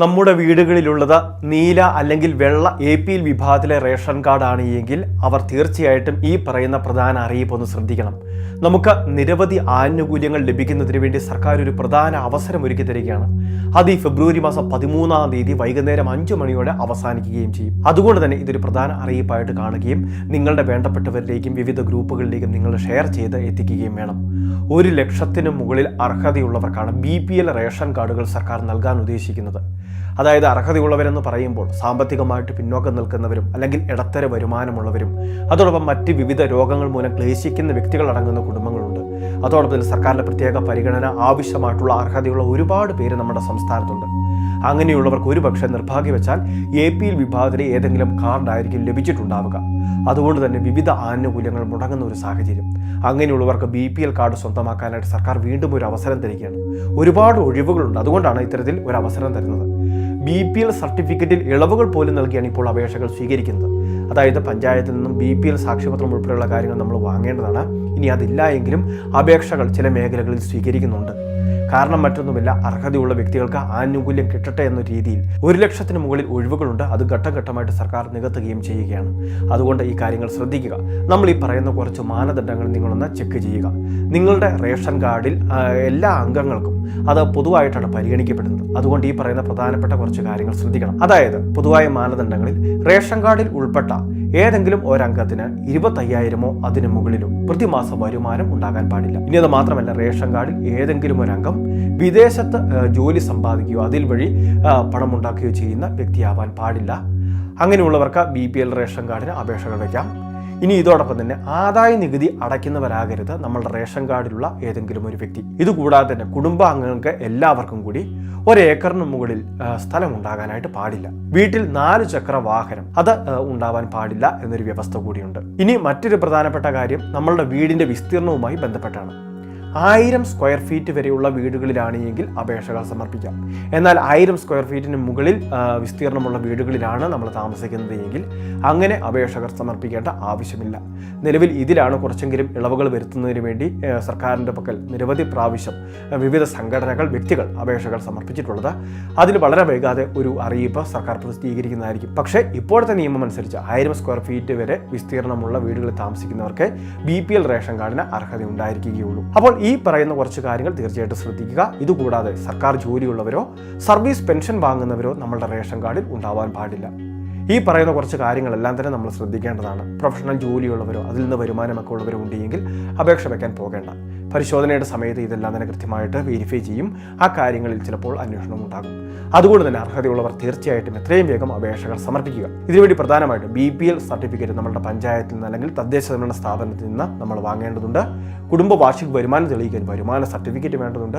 നമ്മുടെ വീടുകളിലുള്ളത് നീല അല്ലെങ്കിൽ വെള്ള എ പി എൽ വിഭാഗത്തിലെ റേഷൻ കാർഡാണ് എങ്കിൽ അവർ തീർച്ചയായിട്ടും ഈ പറയുന്ന പ്രധാന അറിയിപ്പ് ഒന്ന് ശ്രദ്ധിക്കണം. നമുക്ക് നിരവധി ആനുകൂല്യങ്ങൾ ലഭിക്കുന്നതിന് വേണ്ടി സർക്കാർ ഒരു പ്രധാന അവസരം ഒരുക്കി തരികയാണ്. അത് ഈ ഫെബ്രുവരി മാസം പതിമൂന്നാം തീയതി വൈകുന്നേരം അഞ്ചു മണിയോടെ അവസാനിക്കുകയും ചെയ്യും. അതുകൊണ്ട് തന്നെ ഇതൊരു പ്രധാന അറിയിപ്പായിട്ട് കാണുകയും നിങ്ങളുടെ വേണ്ടപ്പെട്ടവരിലേക്കും വിവിധ ഗ്രൂപ്പുകളിലേക്കും നിങ്ങൾ ഷെയർ ചെയ്ത് എത്തിക്കുകയും വേണം. ഒരു ലക്ഷത്തിന് മുകളിൽ അർഹതയുള്ളവർക്കാണ് ബി റേഷൻ കാർഡുകൾ സർക്കാർ നൽകാൻ ഉദ്ദേശിക്കുന്നത്. അതായത് അർഹതയുള്ളവരെന്ന് പറയുമ്പോൾ സാമ്പത്തികമായിട്ട് പിന്നോക്കം നിൽക്കുന്നവരും അല്ലെങ്കിൽ ഇടത്തര വരുമാനമുള്ളവരും അതോടൊപ്പം മറ്റ് വിവിധ രോഗങ്ങൾ മൂലം ക്ലേശിക്കുന്ന വ്യക്തികൾ അടങ്ങുന്ന കുടുംബങ്ങളുണ്ട്. അതോടൊപ്പം സർക്കാരിന്റെ പ്രത്യേക പരിഗണന ആവശ്യമായിട്ടുള്ള അർഹതയുള്ള ഒരുപാട് പേര് നമ്മുടെ സംസ്ഥാനത്തുണ്ട്. അങ്ങനെയുള്ളവർക്ക് ഒരു പക്ഷേ നിർഭാഗ്യവശാൽ എ പി എൽ വിഭാഗത്തിലെ ഏതെങ്കിലും കാർഡായിരിക്കും ലഭിച്ചിട്ടുണ്ടാവുക. അതുകൊണ്ട് തന്നെ വിവിധ ആനുകൂല്യങ്ങൾ മുടങ്ങുന്ന ഒരു സാഹചര്യം. അങ്ങനെയുള്ളവർക്ക് ബി പി എൽ കാർഡ് സ്വന്തമാക്കാനായിട്ട് സർക്കാർ വീണ്ടും ഒരു അവസരം തരികയാണ്. ഒരുപാട് ഒഴിവുകളുണ്ട്. അതുകൊണ്ടാണ് ഇത്തരത്തിൽ ഒരു അവസരം തരുന്നത്. ബി പി എൽ സർട്ടിഫിക്കറ്റിൽ ഇളവുകൾ പോലും നൽകിയാണ് ഇപ്പോൾ അപേക്ഷകൾ സ്വീകരിക്കുന്നത്. അതായത് പഞ്ചായത്തിൽ നിന്നും ബി പി എൽ സാക്ഷ്യപത്രം ഉൾപ്പെടെയുള്ള കാര്യങ്ങൾ നമ്മൾ വാങ്ങേണ്ടതാണ്. ഇനി അതില്ല എങ്കിലും അപേക്ഷകൾ ചില മേഖലകളിൽ സ്വീകരിക്കുന്നുണ്ട്. കാരണം മറ്റൊന്നുമില്ല അർഹതയുള്ള വ്യക്തികൾക്ക് ആനുകൂല്യം കിട്ടട്ടെ എന്ന രീതിയിൽ ഒരു ലക്ഷത്തിന് മുകളിൽ ഒഴിവുകളുണ്ട്. അത് ഘട്ടഘട്ടമായിട്ട് സർക്കാർ നികത്തുകയും ചെയ്യുകയാണ്. അതുകൊണ്ട് ഈ കാര്യങ്ങൾ ശ്രദ്ധിക്കുക. നമ്മൾ ഈ പറയുന്ന കുറച്ച് മാനദണ്ഡങ്ങൾ നിങ്ങളൊന്ന് ചെക്ക് ചെയ്യുക. നിങ്ങളുടെ റേഷൻ കാർഡിൽ എല്ലാ അംഗങ്ങൾക്കും അത് പൊതുവായിട്ടാണ് പരിഗണിക്കപ്പെടുന്നത്. അതുകൊണ്ട് ഈ പറയുന്ന പ്രധാനപ്പെട്ട കുറച്ച് കാര്യങ്ങൾ ശ്രദ്ധിക്കണം. അതായത് പൊതുവായ മാനദണ്ഡങ്ങളിൽ റേഷൻ കാർഡിൽ ഉൾപ്പെട്ട ഏതെങ്കിലും ഒരംഗത്തിന് ഇരുപത്തയ്യായിരമോ അതിന് മുകളിലോ പ്രതിമാസ വരുമാനം ഉണ്ടാകാൻ പാടില്ല. ഇനി അത് മാത്രമല്ല റേഷൻ കാർഡിൽ ഏതെങ്കിലും ഒരംഗം വിദേശത്ത് ജോലി സമ്പാദിക്കുകയോ അതിൽ വഴി പണം ഉണ്ടാക്കുകയോ ചെയ്യുന്ന വ്യക്തിയാവാൻ പാടില്ല. അങ്ങനെയുള്ളവർക്ക് ബി പി എൽ റേഷൻ കാർഡിന് അപേക്ഷകൾ വയ്ക്കാം ഇനി ഇതോടൊപ്പം തന്നെ ആദായ നികുതി അടയ്ക്കുന്നവരാകരുത്. നമ്മളുടെ റേഷൻ കാർഡിലുള്ള ഏതെങ്കിലും ഒരു വ്യക്തി. ഇതുകൂടാതെ തന്നെ കുടുംബാംഗങ്ങൾക്ക് എല്ലാവർക്കും കൂടി ഒരേക്കറിന് മുകളിൽ സ്ഥലം ഉണ്ടാകാനായിട്ട് പാടില്ല. വീട്ടിൽ നാല് ചക്ര വാഹനം. അത് ഉണ്ടാവാൻ പാടില്ല എന്നൊരു വ്യവസ്ഥ കൂടിയുണ്ട്. ഇനി മറ്റൊരു പ്രധാനപ്പെട്ട കാര്യം നമ്മളുടെ വീടിന്റെ വിസ്തീർണവുമായി ബന്ധപ്പെട്ടാണ്. ആയിരം സ്ക്വയർ ഫീറ്റ് വരെയുള്ള വീടുകളിലാണ് എങ്കിൽ അപേക്ഷകൾ സമർപ്പിക്കാം. എന്നാൽ ആയിരം സ്ക്വയർ ഫീറ്റിന് മുകളിൽ വിസ്തീർണമുള്ള വീടുകളിലാണ് നമ്മൾ താമസിക്കുന്നത് എങ്കിൽ അങ്ങനെ അപേക്ഷകർ സമർപ്പിക്കേണ്ട ആവശ്യമില്ല. നിലവിൽ ഇതിലാണ് കുറച്ചെങ്കിലും ഇളവുകൾ വരുത്തുന്നതിന് വേണ്ടി സർക്കാരിന്റെ പക്കൽ നിരവധി പ്രാവശ്യം വിവിധ സംഘടനകൾ വ്യക്തികൾ അപേക്ഷകൾ സമർപ്പിച്ചിട്ടുള്ളത്. അതിൽ വളരെ വൈകാതെ ഒരു അറിയിപ്പ് സർക്കാർ പ്രസിദ്ധീകരിക്കുന്നതായിരിക്കും. പക്ഷേ ഇപ്പോഴത്തെ നിയമം അനുസരിച്ച് ആയിരം സ്ക്വയർ ഫീറ്റ് വരെ വിസ്തീർണമുള്ള വീടുകളിൽ താമസിക്കുന്നവർക്ക് ബി റേഷൻ കാർഡിന് അർഹത ഉണ്ടായിരിക്കുകയുള്ളൂ അപ്പോൾ ഈ പറയുന്ന കുറച്ച് കാര്യങ്ങൾ തീർച്ചയായിട്ടും ശ്രദ്ധിക്കുക. ഇതുകൂടാതെ സർക്കാർ ജോലിയുള്ളവരോ സർവീസ് പെൻഷൻ വാങ്ങുന്നവരോ നമ്മളുടെ റേഷൻ കാർഡിൽ ഉണ്ടാവാൻ പാടില്ല. ഈ പറയുന്ന കുറച്ച് കാര്യങ്ങളെല്ലാം തന്നെ നമ്മൾ ശ്രദ്ധിക്കേണ്ടതാണ്. പ്രൊഫഷണൽ ജോലിയുള്ളവരോ അതിൽ നിന്ന് വരുമാനമൊക്കെ ഉള്ളവരോ ഉണ്ടെങ്കിൽ അപേക്ഷ വയ്ക്കാൻ പോകേണ്ട. പരിശോധനയുടെ സമയത്ത് ഇതെല്ലാം തന്നെ കൃത്യമായിട്ട് വെരിഫൈ ചെയ്യും. ആ കാര്യങ്ങളിൽ ചിലപ്പോൾ അന്വേഷണം ഉണ്ടാകും. അതുകൊണ്ട് തന്നെ അർഹതയുള്ളവർ തീർച്ചയായിട്ടും എത്രയും വേഗം അപേക്ഷകൾ സമർപ്പിക്കുക. ഇതിനുവേണ്ടി പ്രധാനമായിട്ടും ബി പി എൽ സർട്ടിഫിക്കറ്റ് നമ്മുടെ പഞ്ചായത്തിൽ നിന്ന് അല്ലെങ്കിൽ തദ്ദേശ സ്വയംഭരണ സ്ഥാപനത്തിൽ നിന്ന് നമ്മൾ വാങ്ങേണ്ടതുണ്ട്. കുടുംബ വാർഷിക വരുമാനം തെളിയിക്കാൻ വരുമാന സർട്ടിഫിക്കറ്റ് വേണ്ടതുണ്ട്.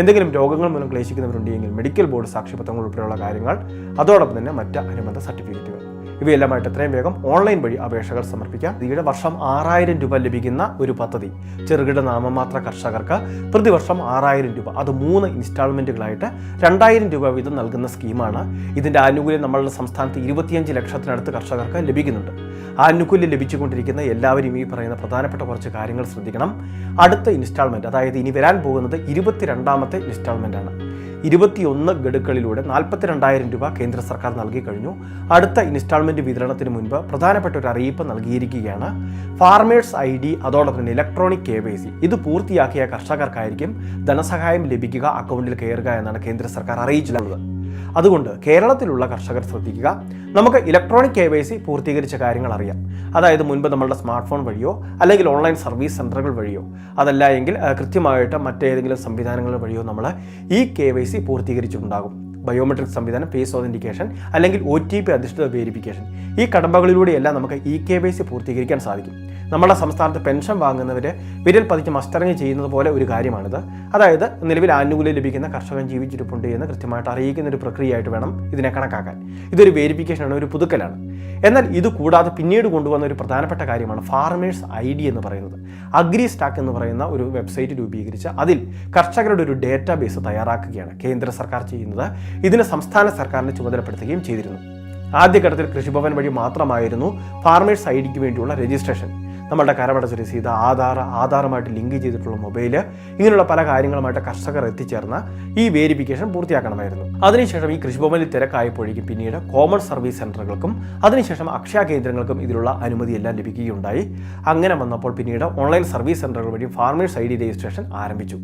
എന്തെങ്കിലും രോഗങ്ങൾ മൂലം ക്ലേശിക്കുന്നവരുണ്ടെങ്കിൽ മെഡിക്കൽ ബോർഡ് സാക്ഷ്യപത്രങ്ങൾ ഉൾപ്പെടെയുള്ള കാര്യങ്ങൾ. അതോടൊപ്പം തന്നെ മറ്റ് അനുബന്ധ സർട്ടിഫിക്കറ്റുകൾ ഇവയെല്ലാമായിട്ട് എത്രയും വേഗം ഓൺലൈൻ വഴി അപേക്ഷകൾ സമർപ്പിക്കാം. ഇതിയുടെ വർഷം ആറായിരം രൂപ ലഭിക്കുന്ന ഒരു പദ്ധതി. ചെറുകിട നാമമാത്ര കർഷകർക്ക് പ്രതിവർഷം ആറായിരം രൂപ. അത് മൂന്ന് ഇൻസ്റ്റാൾമെന്റുകളായിട്ട് രണ്ടായിരം രൂപ വീതം നൽകുന്ന സ്കീമാണ്. ഇതിന്റെ ആനുകൂല്യം നമ്മളുടെ സംസ്ഥാനത്ത് ഇരുപത്തിയഞ്ച് ലക്ഷത്തിനടുത്ത് കർഷകർക്ക് ലഭിക്കുന്നുണ്ട്. ആനുകൂല്യം ലഭിച്ചുകൊണ്ടിരിക്കുന്ന എല്ലാവരും ഈ പറയുന്ന പ്രധാനപ്പെട്ട കുറച്ച് കാര്യങ്ങൾ ശ്രദ്ധിക്കണം. അടുത്ത ഇൻസ്റ്റാൾമെന്റ് അതായത് ഇനി വരാൻ പോകുന്നത് ഇരുപത്തിരണ്ടാമത്തെ ആണ് ഇരുപത്തിയൊന്ന് ഗഡുക്കളിലൂടെ നാൽപ്പത്തിരണ്ടായിരം രൂപ കേന്ദ്ര സർക്കാർ നൽകി കഴിഞ്ഞു. അടുത്ത ഇൻസ്റ്റാൾമെന്റ് വിതരണത്തിന് മുൻപ് പ്രധാനപ്പെട്ട ഒരു അറിയിപ്പ് നൽകിയിരിക്കുകയാണ്. ഫാർമേഴ്സ് ഐ ഡി അതോടൊപ്പം തന്നെ ഇലക്ട്രോണിക് കെ വൈ സി. ഇത് പൂർത്തിയാക്കിയ കർഷകർക്കായിരിക്കും ധനസഹായം ലഭിക്കുക അക്കൗണ്ടിൽ കയറുക എന്നാണ് കേന്ദ്ര സർക്കാർ അറിയിച്ചിട്ടുള്ളത്. അതുകൊണ്ട് കേരളത്തിലുള്ള കർഷകർ ശ്രദ്ധിക്കുക. നമുക്ക് ഇലക്ട്രോണിക് കെ വൈ സി പൂർത്തീകരിച്ച കാര്യങ്ങൾ അറിയാം. അതായത് മുൻപ് നമ്മളുടെ സ്മാർട്ട് ഫോൺ വഴിയോ അല്ലെങ്കിൽ ഓൺലൈൻ സർവീസ് സെന്ററുകൾ വഴിയോ അതല്ല എങ്കിൽ കൃത്യമായിട്ട് മറ്റേതെങ്കിലും സംവിധാനങ്ങൾ വഴിയോ നമ്മൾ ഈ കെ വൈ സി പൂർത്തീകരിച്ചിട്ടുണ്ടാകും. ബയോമെട്രിക് സംവിധാനം ഫേസ് ഓതന്റിക്കേഷൻ അല്ലെങ്കിൽ ഒ ടി പി അധിഷ്ഠിത വേരിഫിക്കേഷൻ ഈ കടമ്പകളിലൂടെയെല്ലാം നമുക്ക് ഇ കെ വൈ സി പൂർത്തീകരിക്കാൻ സാധിക്കും. നമ്മുടെ സംസ്ഥാനത്ത് പെൻഷൻ വാങ്ങുന്നവർ വിരൽ പതിച്ച് മസ്റ്ററിങ് ചെയ്യുന്നത് പോലെ ഒരു കാര്യമാണിത്. അതായത് നിലവിൽ ആനുകൂല്യം ലഭിക്കുന്ന കർഷകൻ ജീവിച്ചിരിപ്പുണ്ട് എന്ന് കൃത്യമായിട്ട് അറിയിക്കുന്ന ഒരു പ്രക്രിയയായിട്ട് വേണം ഇതിനെ കണക്കാക്കാൻ. ഇതൊരു വേരിഫിക്കേഷനാണ് ഒരു പുതുക്കലാണ്. എന്നാൽ ഇത് കൂടാതെ പിന്നീട് കൊണ്ടുവന്ന ഒരു പ്രധാനപ്പെട്ട കാര്യമാണ് ഫാർമേഴ്സ് ഐ ഡി എന്ന് പറയുന്നത്. അഗ്രി സ്റ്റാക്ക് എന്ന് പറയുന്ന ഒരു വെബ്സൈറ്റ് രൂപീകരിച്ച് അതിൽ കർഷകരുടെ ഒരു ഡേറ്റാബേസ് തയ്യാറാക്കുകയാണ് കേന്ദ്ര സർക്കാർ ചെയ്യുന്നത്. ഇതിന് സംസ്ഥാന സർക്കാരിനെ ചുമതലപ്പെടുത്തുകയും ചെയ്തിരുന്നു. ആദ്യഘട്ടത്തിൽ കൃഷിഭവൻ വഴി മാത്രമായിരുന്നു ഫാർമേഴ്സ് ഐ ഡിക്ക് വേണ്ടിയുള്ള രജിസ്ട്രേഷൻ. നമ്മളുടെ കരമടച്ച രസീത് ആധാർ ആധാറുമായിട്ട് ലിങ്ക് ചെയ്തിട്ടുള്ള മൊബൈൽ ഇങ്ങനെയുള്ള പല കാര്യങ്ങളുമായിട്ട് കർഷകർ എത്തിച്ചേർന്ന ഈ വേരിഫിക്കേഷൻ പൂർത്തിയാക്കണമായിരുന്നു. അതിനുശേഷം ഈ കൃഷിഭവനിൽ തിരക്കായപ്പോഴേക്കും പിന്നീട് കോമൺ സർവീസ് സെന്ററുകൾക്കും അതിനുശേഷം അക്ഷയ കേന്ദ്രങ്ങൾക്കും ഇതിലുള്ള അനുമതിയെല്ലാം ലഭിക്കുകയുണ്ടായി. അങ്ങനെ വന്നപ്പോൾ പിന്നീട് ഓൺലൈൻ സർവീസ് സെന്ററുകൾ വഴി ഫാർമേഴ്സ് ഐ ഡി രജിസ്ട്രേഷൻ ആരംഭിച്ചു.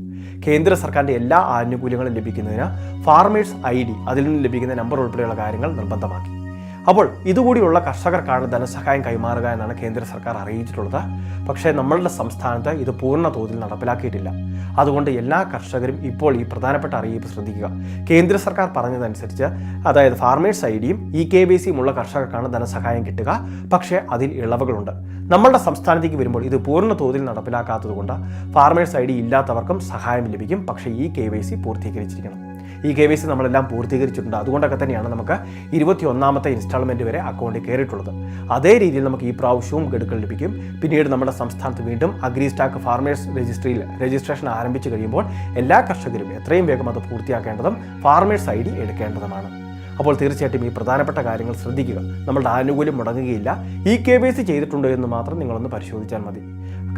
കേന്ദ്ര സർക്കാരിന്റെ എല്ലാ ആനുകൂല്യങ്ങളും ലഭിക്കുന്നതിന് ഫാർമേഴ്സ് ഐ ഡി അതിൽ നിന്ന് ലഭിക്കുന്ന നമ്പർ ഉൾപ്പെടെയുള്ള കാര്യങ്ങൾ നിർബന്ധമാക്കി. അപ്പോൾ ഇതുകൂടിയുള്ള കർഷകർക്കാണ് ധനസഹായം കൈമാറുക എന്നാണ് കേന്ദ്ര സർക്കാർ അറിയിച്ചിട്ടുള്ളത്. പക്ഷേ നമ്മളുടെ സംസ്ഥാനത്ത് ഇത് പൂർണ തോതിൽ നടപ്പിലാക്കിയിട്ടില്ല. അതുകൊണ്ട് എല്ലാ കർഷകരും ഇപ്പോൾ ഈ പ്രധാനപ്പെട്ട അറിയിപ്പ് ശ്രദ്ധിക്കുക. കേന്ദ്ര സർക്കാർ പറഞ്ഞതനുസരിച്ച് അതായത് ഫാർമേഴ്സ് ഐ ഡിയും ഇ കെ ബി സിയും ഉള്ള കർഷകർക്കാണ് ധനസഹായം കിട്ടുക. പക്ഷേ അതിൽ ഇളവുകളുണ്ട്. നമ്മളുടെ സംസ്ഥാനത്തേക്ക് വരുമ്പോൾ ഇത് പൂർണ തോതിൽ നടപ്പിലാക്കാത്തതുകൊണ്ട് ഫാർമേഴ്സ് ഐ ഡി ഇല്ലാത്തവർക്കും സഹായം ലഭിക്കും. പക്ഷേ ഈ കെ വൈ സി പൂർത്തീകരിച്ചിരിക്കണം. ഈ കെ വൈ സി നമ്മളെല്ലാം പൂർത്തീകരിച്ചിട്ടുണ്ട്. അതുകൊണ്ടൊക്കെ തന്നെയാണ് നമുക്ക് ഇരുപത്തി ഒന്നാമത്തെ ഇൻസ്റ്റാൾമെന്റ് വരെ അക്കൗണ്ടിൽ കയറിയിട്ടുള്ളത്. അതേ രീതിയിൽ നമുക്ക് ഈ പ്രാവശ്യവും ഗഡുക്കൾ ലഭിക്കും. പിന്നീട് നമ്മുടെ സംസ്ഥാനത്ത് വീണ്ടും അഗ്രി സ്റ്റാക്ക് ഫാർമേഴ്സ് രജിസ്ട്രിയിൽ രജിസ്ട്രേഷൻ ആരംഭിച്ചു കഴിയുമ്പോൾ എല്ലാ കർഷകരും എത്രയും വേഗം അത് പൂർത്തിയാക്കേണ്ടതും ഫാർമേഴ്സ് ഐ ഡി എടുക്കേണ്ടതുമാണ്. അപ്പോൾ തീർച്ചയായിട്ടും ഈ പ്രധാനപ്പെട്ട കാര്യങ്ങൾ ശ്രദ്ധിക്കുക. നമ്മളുടെ ആനുകൂല്യം മുടങ്ങുകയില്ല. ഈ കെ വൈ സി ചെയ്തിട്ടുണ്ടോ എന്ന് മാത്രം നിങ്ങളൊന്ന് പരിശോധിച്ചാൽ മതി.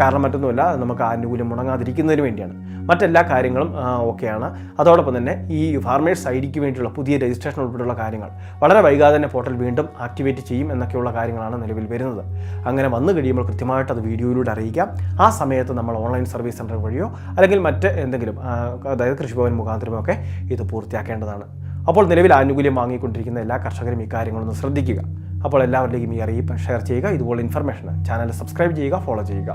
കാരണം മറ്റൊന്നുമല്ല നമുക്ക് ആനുകൂല്യം മുടങ്ങാതിരിക്കുന്നതിന് വേണ്ടിയാണ്. മറ്റെല്ലാ കാര്യങ്ങളും ഓക്കെയാണ് അതോടൊപ്പം തന്നെ ഈ ഫാർമേഴ്സ് ഐ ഡിക്ക് വേണ്ടിയുള്ള പുതിയ രജിസ്ട്രേഷൻ ഉൾപ്പെടെയുള്ള കാര്യങ്ങൾ വളരെ വൈകാതെ തന്നെ പോർട്ടൽ വീണ്ടും ആക്ടിവേറ്റ് ചെയ്യും എന്നൊക്കെയുള്ള കാര്യങ്ങളാണ് നിലവിൽ വരുന്നത്. അങ്ങനെ വന്നു കഴിയുമ്പോൾ കൃത്യമായിട്ട് അത് വീഡിയോയിലൂടെ അറിയിക്കാം. ആ സമയത്ത് നമ്മൾ ഓൺലൈൻ സർവീസ് സെന്റർ വഴിയോ അല്ലെങ്കിൽ മറ്റ് എന്തെങ്കിലും അതായത് കൃഷിഭവൻ മുഖാന്തരമോ ഒക്കെ ഇത് പൂർത്തിയാക്കേണ്ടതാണ്. അപ്പോൾ നിലവിൽ ആനുകൂല്യം വാങ്ങിക്കൊണ്ടിരിക്കുന്ന എല്ലാ കർഷകരും ഈ കാര്യങ്ങളൊന്ന് ശ്രദ്ധിക്കുക. അപ്പോൾ എല്ലാവരിലേക്കും ഈ അറിയിപ്പ് ഷെയർ ചെയ്യുക. ഇതുപോലെ ഇൻഫർമേഷൻ ചാനൽ സബ്സ്ക്രൈബ് ചെയ്യുക ഫോളോ ചെയ്യുക.